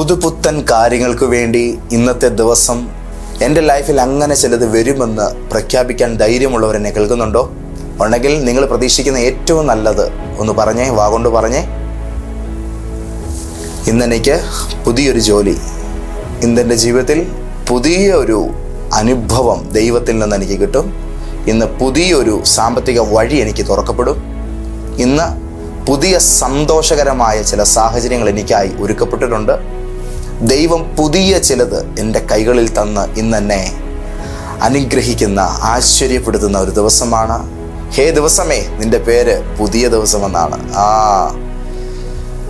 പുതുപുത്തൻ കാര്യങ്ങൾക്ക് വേണ്ടി ഇന്നത്തെ ദിവസം എന്റെ ലൈഫിൽ അങ്ങനെ ചിലത് വരുമെന്ന് പ്രഖ്യാപിക്കാൻ ധൈര്യമുള്ളവർ എന്നെ കേൾക്കുന്നുണ്ടോ? ഉണ്ടെങ്കിൽ നിങ്ങൾ പ്രതീക്ഷിക്കുന്ന ഏറ്റവും നല്ലത് ഒന്ന് പറഞ്ഞേ വാഗൊണ്ട് പറഞ്ഞേ. ഇന്നെനിക്ക് പുതിയൊരു ജോലി. ഇന്നെന്റെ ജീവിതത്തിൽ പുതിയ ഒരു അനുഭവം ദൈവത്തിൽ നിന്ന് എനിക്ക് കിട്ടും. ഇന്ന് പുതിയൊരു സാമ്പത്തിക വഴി എനിക്ക് തുറക്കപ്പെടും. ഇന്ന് പുതിയ സന്തോഷകരമായ ചില സാഹചര്യങ്ങൾ എനിക്കായി ഒരുക്കപ്പെട്ടിട്ടുണ്ട്. ദൈവം പുതിയ ചിലത് എന്റെ കൈകളിൽ തന്ന് ഇന്നെന്നെ അനുഗ്രഹിക്കുന്ന ആശ്ചര്യപ്പെടുത്തുന്ന ഒരു ദിവസമാണ്. ഹേ ദിവസമേ നിന്റെ പേര് പുതിയ ദിവസമെന്നാണ്. ആ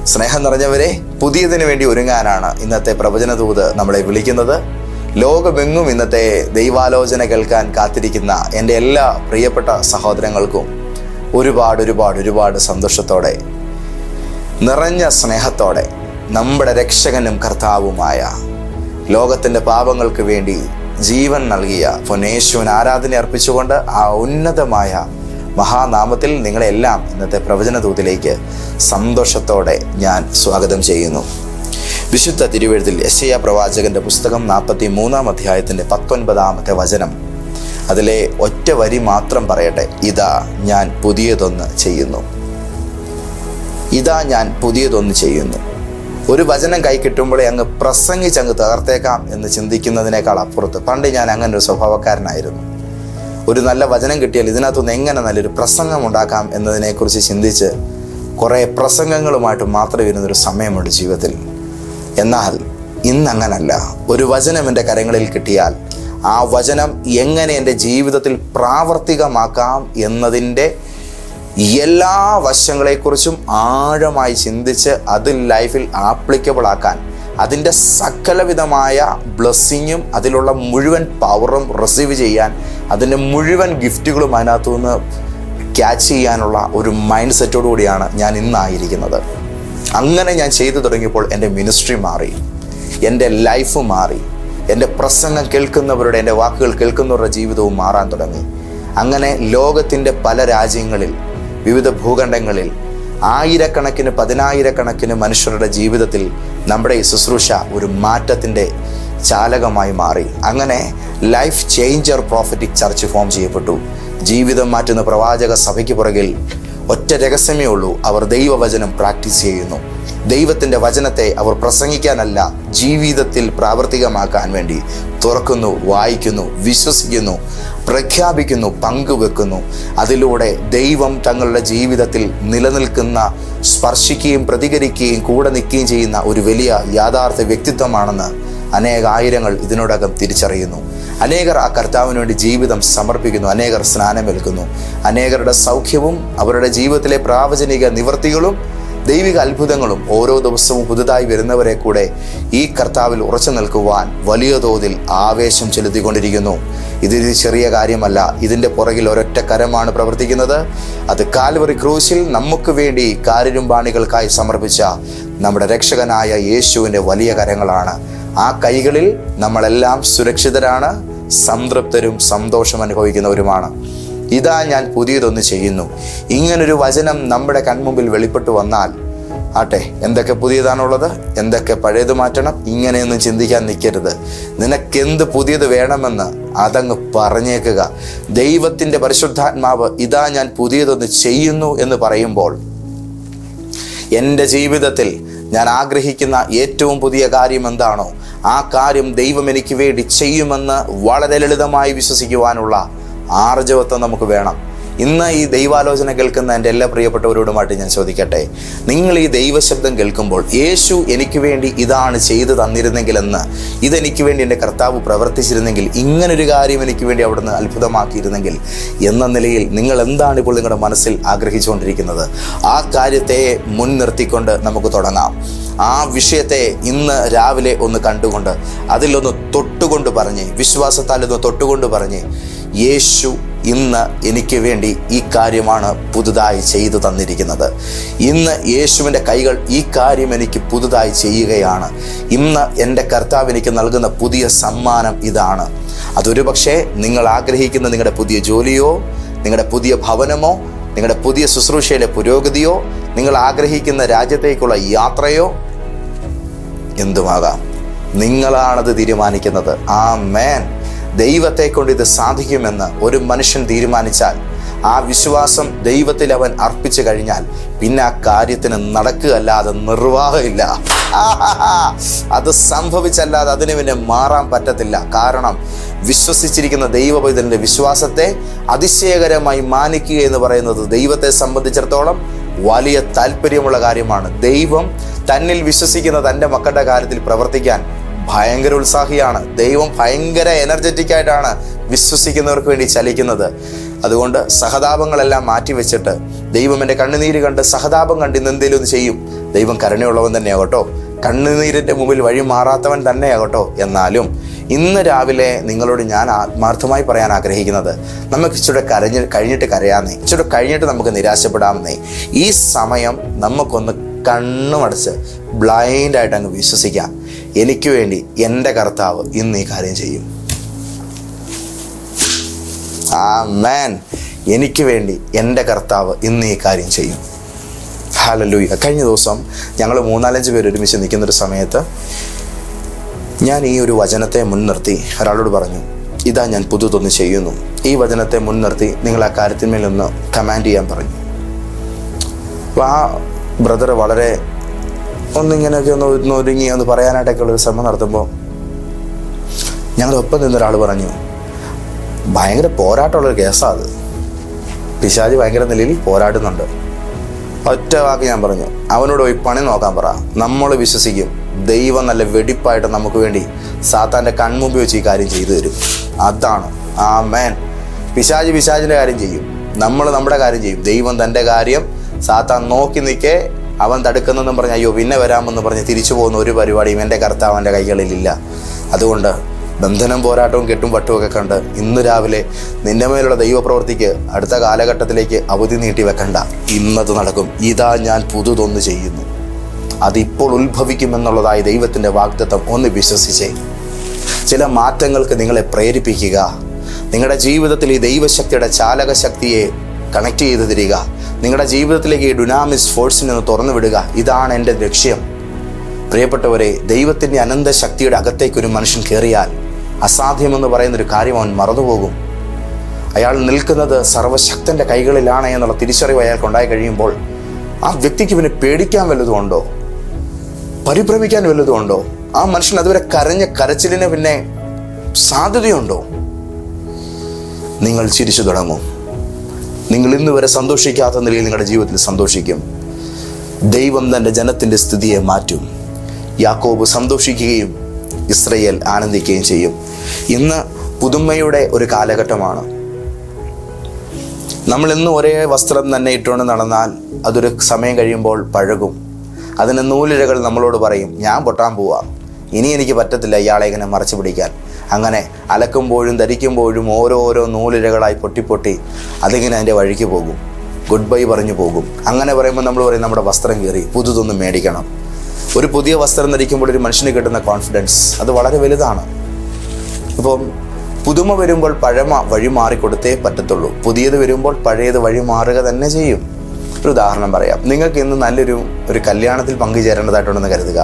സ്നേഹം നിറഞ്ഞവരെ പുതിയതിനു വേണ്ടി ഒരുങ്ങാനാണ് ഇന്നത്തെ പ്രവചനദൂത് നമ്മളെ വിളിക്കുന്നത്. ലോകമെങ്ങും ഇന്നത്തെ ദൈവാലോചന കേൾക്കാൻ കാത്തിരിക്കുന്ന എന്റെ എല്ലാ പ്രിയപ്പെട്ട സഹോദരങ്ങൾക്കും ഒരുപാട് ഒരുപാട് ഒരുപാട് സന്തോഷത്തോടെ നിറഞ്ഞ സ്നേഹത്തോടെ നമ്മുടെ രക്ഷകനും കർത്താവുമായ ലോകത്തിന്റെ പാപങ്ങൾക്ക് വേണ്ടി ജീവൻ നൽകിയ പൊന്നേശുവിന് ആരാധന അർപ്പിച്ചുകൊണ്ട് ആ ഉന്നതമായ മഹാനാമത്തിൽ നിങ്ങളെല്ലാം ഇന്നത്തെ പ്രവചന ദൂതിലേക്ക് സന്തോഷത്തോടെ ഞാൻ സ്വാഗതം ചെയ്യുന്നു. വിശുദ്ധ തിരുവഴുത്തിൽ യശയ പ്രവാചകന്റെ പുസ്തകം നാൽപ്പത്തി മൂന്നാം അധ്യായത്തിന്റെ പത്തൊൻപതാമത്തെ വചനം. അതിലെ ഒറ്റ വരി മാത്രം പറയട്ടെ ഇതാ ഞാൻ പുതിയതൊന്ന് ചെയ്യുന്നു. ഇതാ ഞാൻ പുതിയതൊന്ന് ചെയ്യുന്നു. ഒരു വചനം കൈ കിട്ടുമ്പോഴേ അങ്ങ് പ്രസംഗിച്ച് അങ്ങ് തകർത്തേക്കാം എന്ന് ചിന്തിക്കുന്നതിനേക്കാൾ അപ്പുറത്ത്. പണ്ട് ഞാൻ അങ്ങനെ ഒരു സ്വഭാവക്കാരനായിരുന്നു. ഒരു നല്ല വചനം കിട്ടിയാൽ ഇതിനകത്തുനിന്ന് എങ്ങനെ നല്ലൊരു പ്രസംഗം ഉണ്ടാക്കാം എന്നതിനെക്കുറിച്ച് ചിന്തിച്ച് കുറേ പ്രസംഗങ്ങളുമായിട്ട് മാത്രം ഇരുന്നൊരു സമയമുണ്ട് ജീവിതത്തിൽ. എന്നാൽ ഇന്നങ്ങനല്ല. ഒരു വചനം എന്റെ കരങ്ങളിൽ കിട്ടിയാൽ ആ വചനം എങ്ങനെ എന്റെ ജീവിതത്തിൽ പ്രാവർത്തികമാക്കാം എന്നതിന്റെ എല്ലാ വശങ്ങളെക്കുറിച്ചും ആഴമായി ചിന്തിച്ച് അത് ലൈഫിൽ ആപ്ലിക്കബിൾ ആക്കാൻ അതിന്റെ സകലവിധമായ ബ്ലെസ്സിങ്ങും അതിലുള്ള മുഴുവൻ പവറും റിസീവ് ചെയ്യാൻ അതിന്റെ മുഴുവൻ ഗിഫ്റ്റുകളും അതിനകത്തുനിന്ന് ക്യാച്ച് ചെയ്യാനുള്ള ഒരു മൈൻഡ് സെറ്റോടു കൂടിയാണ് ഞാൻ ഇന്നായിരിക്കുന്നത്. അങ്ങനെ ഞാൻ ചെയ്തു തുടങ്ങിയപ്പോൾ എന്റെ മിനിസ്ട്രി മാറി എന്റെ ലൈഫ് മാറി എന്റെ പ്രസംഗം കേൾക്കുന്നവരുടെ എന്റെ വാക്കുകൾ കേൾക്കുന്നവരുടെ ജീവിതവും മാറാൻ തുടങ്ങി. അങ്ങനെ ലോകത്തിന്റെ പല രാജ്യങ്ങളിൽ വിവിധ ഭൂഖണ്ഡങ്ങളിൽ ആയിരക്കണക്കിന് പതിനായിരക്കണക്കിന് മനുഷ്യരുടെ ജീവിതത്തിൽ നമ്മുടെ ഈ ശുശ്രൂഷ ഒരു മാറ്റത്തിന്റെ ചാലകമായി മാറി. അങ്ങനെ life changer prophetic church form ചെയ്യപ്പെട്ടു. ജീവിതം മാറ്റുന്ന പ്രവാചക സഭയ്ക്ക് പുറകിൽ ഒറ്റ രഹസ്യമേ ഉള്ളൂ അവർ ദൈവവചനം പ്രാക്ടീസ് ചെയ്യുന്നു. ദൈവത്തിന്റെ വചനത്തെ അവർ പ്രസംഗിക്കാനല്ല ജീവിതത്തിൽ പ്രാവർത്തികമാക്കാൻ വേണ്ടി തുറക്കുന്നു വായിക്കുന്നു വിശ്വസിക്കുന്നു. പ്രഖ്യാപിക്കുന്നു പങ്കുവെക്കുന്നു. അതിലൂടെ ദൈവം തങ്ങളുടെ ജീവിതത്തിൽ നിലനിൽക്കുന്ന സ്പർശിക്കുകയും പ്രതികരിക്കുകയും കൂടെ നിൽക്കുകയും ചെയ്യുന്ന ഒരു വലിയ യാഥാർത്ഥ്യ വ്യക്തിത്വമാണെന്ന് അനേക ആയിരങ്ങൾ ഇതിനോടകം തിരിച്ചറിയുന്നു. അനേകർ ആ കർത്താവിന് വേണ്ടി ജീവിതം സമർപ്പിക്കുന്നു അനേകർ സ്നാനമേൽക്കുന്നു. അനേകരുടെ സൗഖ്യവും അവരുടെ ജീവിതത്തിലെ പ്രാവചനിക നിവർത്തികളും ദൈവിക അത്ഭുതങ്ങളും ഓരോ ദിവസവും പുതുതായി വരുന്നവരെ കൂടെ ഈ കർത്താവിൽ ഉറച്ചു നിൽക്കുവാൻ വലിയ തോതിൽ ആവേശം ചെലുത്തിക്കൊണ്ടിരിക്കുന്നു. ഇതൊരു ചെറിയ കാര്യമല്ല. ഇതിന്റെ പുറകിൽ ഒരൊറ്റ കരമാണ് പ്രവർത്തിക്കുന്നത്. അത് കാൽവറി ക്രൂശിൽ നമുക്ക് വേണ്ടി കാരിരുമ്പാണികൾക്കായി സമർപ്പിച്ച നമ്മുടെ രക്ഷകനായ യേശുവിന്റെ വലിയ കരങ്ങളാണ്. ആ കൈകളിൽ നമ്മളെല്ലാം സുരക്ഷിതരാണ് സംതൃപ്തരും സന്തോഷം അനുഭവിക്കുന്നവരുമാണ് ഇതാ ഞാൻ പുതിയതൊന്ന് ചെയ്യുന്നു. ഇങ്ങനൊരു വചനം നമ്മുടെ കൺമുമ്പിൽ വെളിപ്പെട്ടു വന്നാൽ ആട്ടെ എന്തൊക്കെ പുതിയതാണുള്ളത്? എന്തൊക്കെ പഴയത് മാറ്റണം? ഇങ്ങനെയൊന്നും ചിന്തിക്കാൻ നിൽക്കരുത്. നിനക്കെന്ത് പുതിയത് വേണമെന്ന് അതങ്ങ് പറഞ്ഞേക്കുക. ദൈവത്തിന്റെ പരിശുദ്ധാത്മാവ് ഇതാ ഞാൻ പുതിയതൊന്ന് ചെയ്യുന്നു എന്ന് പറയുമ്പോൾ എന്റെ ജീവിതത്തിൽ ഞാൻ ആഗ്രഹിക്കുന്ന ഏറ്റവും പുതിയ കാര്യം എന്താണോ ആ കാര്യം ദൈവം എനിക്ക് വേണ്ടി ചെയ്യുമെന്ന് വളരെ ലളിതമായി വിശ്വസിക്കുവാനുള്ള ആർജവത്വം നമുക്ക് വേണം. ഇന്ന് ഈ ദൈവാലോചന കേൾക്കുന്ന എന്റെ എല്ലാ പ്രിയപ്പെട്ടവരോടുമായിട്ട് ഞാൻ ചോദിക്കട്ടെ നിങ്ങൾ ഈ ദൈവശബ്ദം കേൾക്കുമ്പോൾ യേശു എനിക്ക് വേണ്ടി ഇതാണ് ചെയ്തു തന്നിരുന്നെങ്കിലെന്ന് ഇതെനിക്ക് വേണ്ടി എന്റെ കർത്താവ് പ്രവർത്തിച്ചിരുന്നെങ്കിൽ ഇങ്ങനൊരു കാര്യം എനിക്ക് വേണ്ടി അവിടുന്ന് അത്ഭുതമാക്കിയിരുന്നെങ്കിൽ എന്ന നിലയിൽ നിങ്ങൾ എന്താണ് ഇപ്പോൾ നിങ്ങളുടെ മനസ്സിൽ ആഗ്രഹിച്ചുകൊണ്ടിരിക്കുന്നത്? ആ കാര്യത്തെ മുൻനിർത്തിക്കൊണ്ട് നമുക്ക് തുടങ്ങാം. ആ വിഷയത്തെ ഇന്ന് രാവിലെ ഒന്ന് കണ്ടുകൊണ്ട് അതിലൊന്ന് തൊട്ടുകൊണ്ട് പറഞ്ഞ് വിശ്വാസത്താൽ ഒന്ന് തൊട്ടുകൊണ്ട് പറഞ്ഞ് യേശു ഇന്ന് എനിക്ക് വേണ്ടി ഈ കാര്യമാണ് പുതുതായി ചെയ്തു തന്നിരിക്കുന്നത്. ഇന്ന് യേശുവിന്റെ കൈകൾ ഈ കാര്യം എനിക്ക് പുതുതായി ചെയ്യുകയാണ്. ഇന്ന് എന്റെ കർത്താവ് എനിക്ക് നൽകുന്ന പുതിയ സമ്മാനം ഇതാണ്. അതൊരു പക്ഷേ നിങ്ങൾ ആഗ്രഹിക്കുന്ന നിങ്ങളുടെ പുതിയ ജോലിയോ നിങ്ങളുടെ പുതിയ ഭവനമോ നിങ്ങളുടെ പുതിയ ശുശ്രൂഷയിലെ പുരോഗതിയോ നിങ്ങൾ ആഗ്രഹിക്കുന്ന രാജ്യത്തേക്കുള്ള യാത്രയോ എന്തുമാകാം? നിങ്ങളാണത് തീരുമാനിക്കുന്നത്. ആ മേൻ ദൈവത്തെ കൊണ്ട് ഇത് സാധിക്കുമെന്ന് ഒരു മനുഷ്യൻ തീരുമാനിച്ചാൽ ആ വിശ്വാസം ദൈവത്തിൽ അവൻ അർപ്പിച്ചു കഴിഞ്ഞാൽ പിന്നെ ആ കാര്യത്തിന് നടക്കുകയല്ലാതെ നിർവാഹമില്ല. അത് സംഭവിച്ചല്ലാതെ അതിന് പിന്നെ മാറാൻ പറ്റത്തില്ല. കാരണം വിശ്വസിച്ചിരിക്കുന്ന ദൈവപൈതലിന്റെ വിശ്വാസത്തെ അതിശയകരമായി മാനിക്കുക എന്ന് പറയുന്നത് ദൈവത്തെ സംബന്ധിച്ചിടത്തോളം വലിയ താല്പര്യമുള്ള കാര്യമാണ്. ദൈവം തന്നിൽ വിശ്വസിക്കുന്ന തന്റെ മക്കളുടെ കാര്യത്തിൽ പ്രവർത്തിക്കാൻ ഭയങ്കര ഉത്സാഹിയാണ്. ദൈവം ഭയങ്കര എനർജറ്റിക് ആയിട്ടാണ് വിശ്വസിക്കുന്നവർക്ക് വേണ്ടി ചലിക്കുന്നത്. അതുകൊണ്ട് സഹതാപങ്ങളെല്ലാം മാറ്റിവെച്ചിട്ട് ദൈവം എന്റെ കണ്ണുനീര് കണ്ട് സഹതാപം കണ്ട് എന്തെങ്കിലും ഒന്ന് ചെയ്യും. ദൈവം കരുണയുള്ളവൻ തന്നെയാകട്ടോ. കണ്ണുനീരിന്റെ മുമ്പിൽ വഴി മാറാത്തവൻ തന്നെയാകട്ടോ എന്നാലും ഇന്ന് രാവിലെ നിങ്ങളോട് ഞാൻ ആത്മാർത്ഥമായി പറയാൻ ആഗ്രഹിക്കുന്നത് നമുക്ക് ഇച്ചിരി കരഞ്ഞ് കഴിഞ്ഞിട്ട് കരയാന്നേ. ഇച്ചിരി കഴിഞ്ഞിട്ട് നമുക്ക് നിരാശപ്പെടാമെന്നേ. ഈ സമയം നമുക്കൊന്ന് കണ്ണുമടച്ച് ബ്ലൈൻഡായിട്ട് അങ്ങ് വിശ്വസിക്കാം. എനിക്ക് വേണ്ടി എന്റെ കർത്താവ് ഇന്ന് ഈ കാര്യം ചെയ്യും. ആ മാൻ എനിക്ക് വേണ്ടി എന്റെ കർത്താവ് ഇന്ന് ഈ കാര്യം ചെയ്യും. ഹാലലൂയ കഴിഞ്ഞ ദിവസം ഞങ്ങൾ മൂന്നാലഞ്ച് പേര് ഒരുമിച്ച് നിൽക്കുന്നൊരു സമയത്ത് ഞാൻ ഈ ഒരു വചനത്തെ മുൻനിർത്തി ഒരാളോട് പറഞ്ഞു ഇതാ ഞാൻ പുതുതൊന്ന് ചെയ്യുന്നു. ഈ വചനത്തെ മുൻനിർത്തി നിങ്ങൾ ആ കാര്യത്തിന്മേലൊന്ന് കമാൻഡ് ചെയ്യാൻ പറഞ്ഞു. അപ്പോൾ ആ ബ്രദർ വളരെ ഒന്നിങ്ങനെയൊക്കെ ഒന്ന് ഒന്ന് ഒരുങ്ങി ഒന്ന് പറയാനായിട്ടൊക്കെ ഉള്ളൊരു ശ്രമം നടത്തുമ്പോൾ ഞങ്ങളൊപ്പം നിന്നൊരാൾ പറഞ്ഞു ഭയങ്കര പോരാട്ടമുള്ളൊരു കേസാണ് അത്. പിശാജ് ഭയങ്കര നിലയിൽ പോരാടുന്നുണ്ട്. ഒറ്റ വാക്ക് ഞാൻ പറഞ്ഞു അവനോട് പോയി പണി നോക്കാൻ പറ. നമ്മൾ വിശ്വസിക്കും. ദൈവം നല്ല വെടിപ്പായിട്ട് നമുക്ക് വേണ്ടി സാത്താന്റെ കൺമുമ്പ് വെച്ച് ഈ കാര്യം ചെയ്തു തരും. അതാണ്. ആ മേൻ പിശാജ് പിശാജിന്റെ കാര്യം ചെയ്യും. നമ്മൾ നമ്മുടെ കാര്യം ചെയ്യും. ദൈവം തന്റെ കാര്യം സാത്താൻ നോക്കി നിൽക്കേ അവൻ തടുക്കുന്നെന്നും പറഞ്ഞ് അയ്യോ പിന്നെ വരാമെന്ന് പറഞ്ഞ് തിരിച്ചു പോകുന്ന ഒരു പരിപാടിയും എന്റെ കർത്താവന്റെ കൈകളിലില്ല. അതുകൊണ്ട് ബന്ധനം പോരാട്ടവും കെട്ടും വട്ടുമൊക്കെ കണ്ട് ഇന്ന് രാവിലെ നിന്റെ മേലുള്ള ദൈവപ്രവൃത്തിക്ക് അടുത്ത കാലഘട്ടത്തിലേക്ക് അവധി നീട്ടി വെക്കണ്ട. ഇന്നത് നടക്കും. ഇതാ ഞാൻ പുതുതൊന്ന് ചെയ്യുന്നു. അതിപ്പോൾ ഉത്ഭവിക്കുമെന്നുള്ളതായി ദൈവത്തിന്റെ വാഗ്ദത്വം ഒന്ന് വിശ്വസിച്ചേ. ചില മാറ്റങ്ങൾക്ക് നിങ്ങളെ പ്രേരിപ്പിക്കുക. നിങ്ങളുടെ ജീവിതത്തിൽ ഈ ദൈവശക്തിയുടെ ചാലകശക്തിയെ കണക്ട് ചെയ്ത് തരിക നിങ്ങളുടെ ജീവിതത്തിലേക്ക് ഈ ഡുനാമിസ് ഫോഴ്സിനെ ഒന്ന് തുറന്നു വിടുക. ഇതാണ് എന്റെ ലക്ഷ്യം. പ്രിയപ്പെട്ടവരെ ദൈവത്തിന്റെ അനന്ത ശക്തിയുടെ അകത്തേക്ക് ഒരു മനുഷ്യൻ കയറിയാൽ അസാധ്യമെന്ന് പറയുന്നൊരു കാര്യം അവൻ മറന്നുപോകും. അയാൾ നിൽക്കുന്നത് സർവശക്തന്റെ കൈകളിലാണ് എന്നുള്ള തിരിച്ചറിവ് അയാൾക്ക് ഉണ്ടായി കഴിയുമ്പോൾ ആ വ്യക്തിക്ക് പിന്നെ പേടിക്കാൻ വല്ലതുമുണ്ടോ പരിഭ്രമിക്കാൻ വല്ലതുമുണ്ടോ ആ മനുഷ്യൻ അതുവരെ കരഞ്ഞ കരച്ചിലിന് പിന്നെ സാധ്യതയുണ്ടോ? നിങ്ങൾ ചിരിച്ചു തുടങ്ങും. നിങ്ങൾ ഇന്ന് വരെ സന്തോഷിക്കാത്ത നിലയിൽ നിങ്ങളുടെ ജീവിതത്തിൽ സന്തോഷിക്കും. ദൈവം തന്റെ ജനത്തിന്റെ സ്ഥിതിയെ മാറ്റും. യാക്കോബ് സന്തോഷിക്കുകയും ഇസ്രയേൽ ആനന്ദിക്കുകയും ചെയ്യും. ഇന്ന് പുതുമയുടെ ഒരു കാലഘട്ടമാണ്. നമ്മൾ ഇന്ന് ഒരേ വസ്ത്രം തന്നെ ഇട്ടുകൊണ്ട് നടന്നാൽ അതൊരു സമയം കഴിയുമ്പോൾ പഴകും. അതിന് നൂലിഴകൾ നമ്മളോട് പറയും ഞാൻ പൊട്ടാൻ പോവാം. ഇനി എനിക്ക് പറ്റത്തില്ല ഇയാളെ ഇങ്ങനെ മറച്ചു പിടിക്കാൻ. അങ്ങനെ അലക്കുമ്പോഴും ധരിക്കുമ്പോഴും ഓരോരോ നൂലിരകളായി പൊട്ടിപ്പൊട്ടി അതിങ്ങനെ അതിന്റെ വഴിക്ക് പോകും. ഗുഡ് ബൈ പറഞ്ഞു പോകും. അങ്ങനെ പറയുമ്പോൾ നമ്മൾ പറയും നമ്മുടെ വസ്ത്രം കീറി പുതുതൊന്നും മേടിക്കണം. ഒരു പുതിയ വസ്ത്രം ധരിക്കുമ്പോൾ ഒരു മനുഷ്യന് കിട്ടുന്ന കോൺഫിഡൻസ് അത് വളരെ വലുതാണ്. ഇപ്പം പുതുമ വരുമ്പോൾ പഴമ വഴി മാറിക്കൊടുത്തേ പറ്റത്തുള്ളൂ. പുതിയത് വരുമ്പോൾ പഴയത് വഴി മാറുക തന്നെ ചെയ്യും. ഒരു ഉദാഹരണം പറയാം. നിങ്ങൾക്ക് ഇന്ന് നല്ലൊരു ഒരു കല്യാണത്തിൽ പങ്കുചേരേണ്ടതായിട്ടുണ്ടെന്ന് കരുതുക.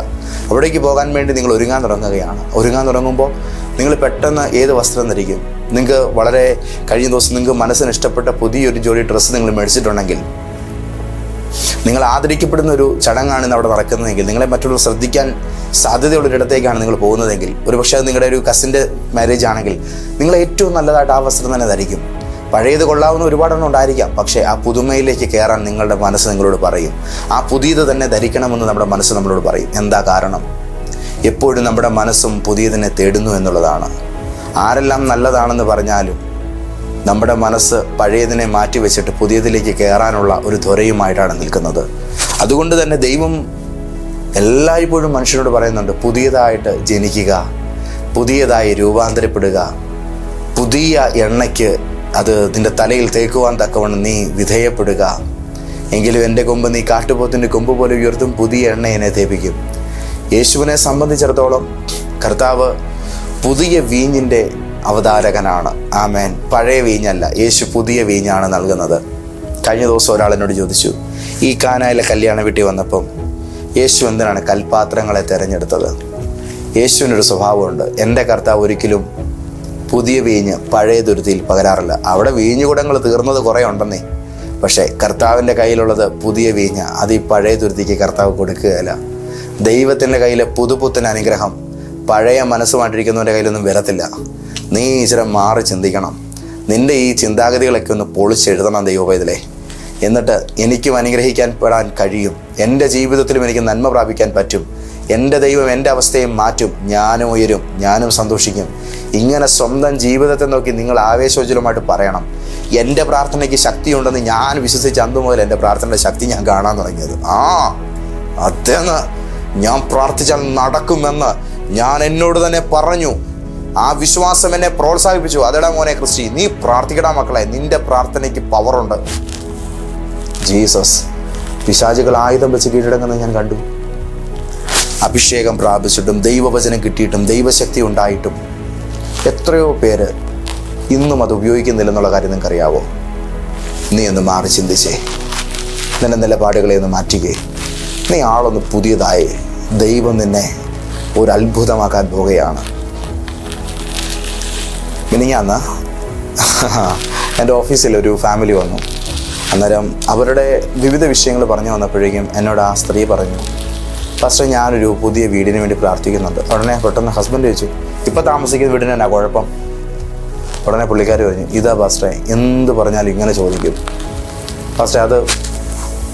അവിടേക്ക് പോകാൻ വേണ്ടി നിങ്ങൾ ഒരുങ്ങാൻ തുടങ്ങുകയാണ്. ഒരുങ്ങാൻ തുടങ്ങുമ്പോൾ നിങ്ങൾ പെട്ടെന്ന് ഏത് വസ്ത്രം ധരിക്കും? നിങ്ങൾക്ക് വളരെ കഴിഞ്ഞ ദിവസം നിങ്ങൾക്ക് മനസ്സിന് ഇഷ്ടപ്പെട്ട പുതിയൊരു ജോഡി ഡ്രസ്സ് നിങ്ങൾ മേടിച്ചിട്ടുണ്ടെങ്കിൽ നിങ്ങൾ ആദരിക്കപ്പെടുന്ന ഒരു ചടങ്ങാണ് ഇന്ന് അവിടെ നടക്കുന്നതെങ്കിൽ നിങ്ങളെ മറ്റുള്ളവർ ശ്രദ്ധിക്കാൻ സാധ്യതയുള്ളൊരിടത്തേക്കാണ് നിങ്ങൾ പോകുന്നതെങ്കിൽ ഒരുപക്ഷെ നിങ്ങളുടെ ഒരു കസിന്റെ മാരേജ് ആണെങ്കിൽ നിങ്ങൾ ഏറ്റവും നല്ലതായിട്ട് ആ വസ്ത്രം തന്നെ ധരിക്കും. പഴയത് കൊള്ളാവുന്ന ഒരുപാടെണ്ണം ഉണ്ടായിരിക്കാം. പക്ഷേ ആ പുതുമയിലേക്ക് കയറാൻ നിങ്ങളുടെ മനസ്സ് നിങ്ങളോട് പറയും. ആ പുതിയത് തന്നെ ധരിക്കണമെന്ന് നമ്മുടെ മനസ്സ് നമ്മളോട് പറയും. എന്താ കാരണം? എപ്പോഴും നമ്മുടെ മനസ്സും പുതിയതിനെ തേടുന്നു എന്നുള്ളതാണ്. ആരെല്ലാം നല്ലതാണെന്ന് പറഞ്ഞാലും നമ്മുടെ മനസ്സ് പഴയതിനെ മാറ്റി വെച്ചിട്ട് പുതിയതിലേക്ക് കയറാനുള്ള ഒരു ത്വരയുമായിട്ടാണ് നിൽക്കുന്നത്. അതുകൊണ്ട് തന്നെ ദൈവം എല്ലായ്പ്പോഴും മനുഷ്യനോട് പറയുന്നുണ്ട് പുതിയതായിട്ട് ജനിക്കുക പുതിയതായി രൂപാന്തരപ്പെടുക പുതിയ എണ്ണയ്ക്ക് അത് നിന്റെ തലയിൽ തേക്കുവാൻ തക്കവണ്ണം നീ വിധേയപ്പെടുക. എങ്കിലും എന്റെ കൊമ്പ് നീ കാട്ടുപോത്തിന്റെ കൊമ്പ് പോലെ ഉയർത്തും പുതിയ എണ്ണ എന്നെ തേപ്പിക്കും. യേശുവിനെ സംബന്ധിച്ചിടത്തോളം കർത്താവ് പുതിയ വീഞ്ഞിന്റെ അവതാരകനാണ്. ആമേൻ. പഴയ വീഞ്ഞല്ല യേശു പുതിയ വീഞ്ഞാണ് നൽകുന്നത്. കഴിഞ്ഞ ദിവസം ഒരാൾ എന്നോട് ചോദിച്ചു ഈ കാനായിലെ കല്യാണ വീട്ടിൽ വന്നപ്പം യേശു എന്തിനാണ് കൽപാത്രങ്ങളെ തിരഞ്ഞെടുത്തത്? യേശുവിനൊരു സ്വഭാവമുണ്ട്. എന്റെ കർത്താവ് ഒരിക്കലും പുതിയ വീഞ്ഞ് പഴയ തുരുത്തിയിൽ പകരാറില്ല. അവിടെ വീഞ്ഞുകുടങ്ങൾ തീർന്നത് കുറേ ഉണ്ടെന്നേ. പക്ഷേ കർത്താവിന്റെ കയ്യിലുള്ളത് പുതിയ വീഞ്ഞ് അത് ഈ പഴയ തുരുത്തിക്ക് കർത്താവ് കൊടുക്കുകയല്ല. ദൈവത്തിന്റെ കയ്യിലെ പുതുപുത്തൻ അനുഗ്രഹം പഴയ മനസ്സുമായിട്ടിരിക്കുന്നവന്റെ കയ്യിലൊന്നും വരത്തില്ല. നീ ഈശ്വരൻ മാറി ചിന്തിക്കണം. നിന്റെ ഈ ചിന്താഗതികളൊക്കെ ഒന്ന് പൊളിച്ചെഴുതണം ദൈവപൈതലേ. എന്നിട്ട് എനിക്കും അനുഗ്രഹിക്കാൻ പെടാൻ കഴിയും. എന്റെ ജീവിതത്തിലും എനിക്ക് നന്മ പ്രാപിക്കാൻ പറ്റും. എന്റെ ദൈവം എന്റെ അവസ്ഥയും മാറ്റും ഞാനും ഉയരും ഞാനും സന്തോഷിക്കും. ഇങ്ങനെ സ്വന്തം ജീവിതത്തെ നോക്കി നിങ്ങൾ ആവേശോജ്വലമായിട്ട് പറയണം. എന്റെ പ്രാർത്ഥനയ്ക്ക് ശക്തിയുണ്ടെന്ന് ഞാൻ വിശ്വസിച്ച അന്ന് മുതൽ എന്റെ പ്രാർത്ഥനയുടെ ശക്തി ഞാൻ കാണാൻ തുടങ്ങിയത്. ആ അതെന്ന് ഞാൻ പ്രാർത്ഥിച്ചാൽ നടക്കുമെന്ന് ഞാൻ എന്നോട് തന്നെ പറഞ്ഞു. ആ വിശ്വാസം എന്നെ പ്രോത്സാഹിപ്പിച്ചു. അതെടാ മോനെ ക്രിസ്റ്റി നീ പ്രാർത്ഥിക്കടാ മക്കളെ നിന്റെ പ്രാർത്ഥനയ്ക്ക് പവറുണ്ട് ജീസസ് പിശാചികൾ ആയുധം വെച്ച് കീഴടങ്ങുന്നത് ഞാൻ കണ്ടു. അഭിഷേകം പ്രാപിച്ചിട്ടും ദൈവവചനം കിട്ടിയിട്ടും ദൈവശക്തി ഉണ്ടായിട്ടും എത്രയോ പേര് ഇന്നും അത് ഉപയോഗിക്കുന്നില്ലെന്നുള്ള കാര്യം നിങ്ങൾക്കറിയാവോ? നീ ഒന്ന് മാറി ചിന്തിച്ചേ. നിന്റെ നിലപാടുകളെ ഒന്ന് മാറ്റുകയെ നീ ആളൊന്ന് പുതിയതായി. ദൈവം നിന്നെ ഒരു അത്ഭുതമാക്കാൻ പോവുകയാണ് മിനിഞ്ഞാന്ന് എന്റെ ഓഫീസിൽ ഒരു ഫാമിലി വന്നു. അന്നേരം അവരുടെ വിവിധ വിഷയങ്ങൾ പറഞ്ഞു വന്നപ്പോഴേക്കും എന്നോട് ആ സ്ത്രീ പറഞ്ഞു ഫസ്റ്റ് ഞാനൊരു പുതിയ വീടിന് വേണ്ടി പ്രാർത്ഥിക്കുന്നുണ്ട്. ഉടനെ പെട്ടെന്ന് ഹസ്ബൻഡ് ചോദിച്ചു ഇപ്പം താമസിക്കുന്ന വീടിന് എന്നാ കുഴപ്പം? ഉടനെ പുള്ളിക്കാർ പറഞ്ഞു ഇതാ ഫസ്റ്റേ എന്ത് പറഞ്ഞാലും ഇങ്ങനെ ചോദിക്കും. ഫസ്റ്റേ അത്